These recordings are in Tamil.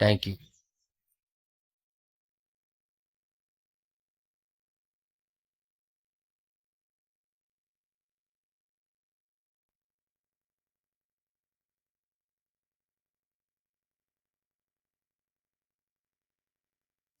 தேங்க்யூ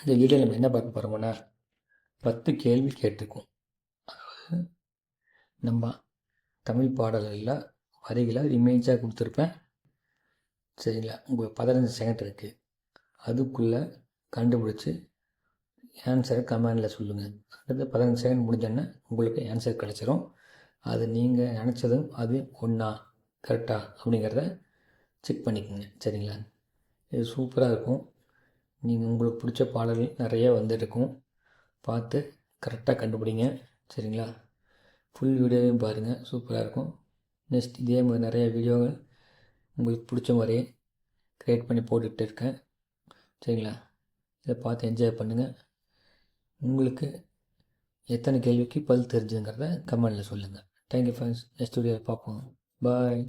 இந்த வீடியோ நம்ம என்ன பார்க்க போகிறோம்னா பத்து கேள்வி கேட்டிருக்கோம் அதாவது நம்ம தமிழ் பாடல்களில் வரிகளை இமேஜாக கொடுத்துருப்பேன். சரிங்களா? உங்களுக்கு பதினஞ்சு செகண்ட் இருக்குது அதுக்குள்ளே கண்டுபிடிச்சி ஆன்சரை கமெண்டில் சொல்லுங்கள் அடுத்து பதினஞ்சு செகண்ட் முடிஞ்சோன்னே உங்களுக்கு ஆன்சர் கிடச்சிரும். அது நீங்கள் நினச்சதும் அது ஒன்றா கரெக்டாக அப்படிங்கிறத செக் பண்ணிக்கோங்க. சரிங்களா? இது சூப்பராக இருக்கும். நீங்கள் உங்களுக்கு பிடிச்ச பாடல்கள் நிறைய வந்துருக்கும். பார்த்து கரெக்டாக கண்டுபிடிங்க. சரிங்களா? ஃபுல் வீடியோவையும் பாருங்கள் சூப்பராக இருக்கும். நெக்ஸ்ட் இதே மாதிரி நிறைய வீடியோகள் உங்களுக்கு பிடிச்ச மாதிரியே க்ரியேட் பண்ணி போட்டுக்கிட்டு இருக்கேன். சரிங்களா? இதை பார்த்து என்ஜாய் பண்ணுங்கள் உங்களுக்கு எத்தனை கேள்விக்கு பதில் தெரிஞ்சுங்கிறத கமெண்டில் சொல்லுங்கள் தேங்க்யூ ஃப்ரெண்ட்ஸ் நெக்ஸ்ட் வீடியோவில் பார்ப்போம். பாய்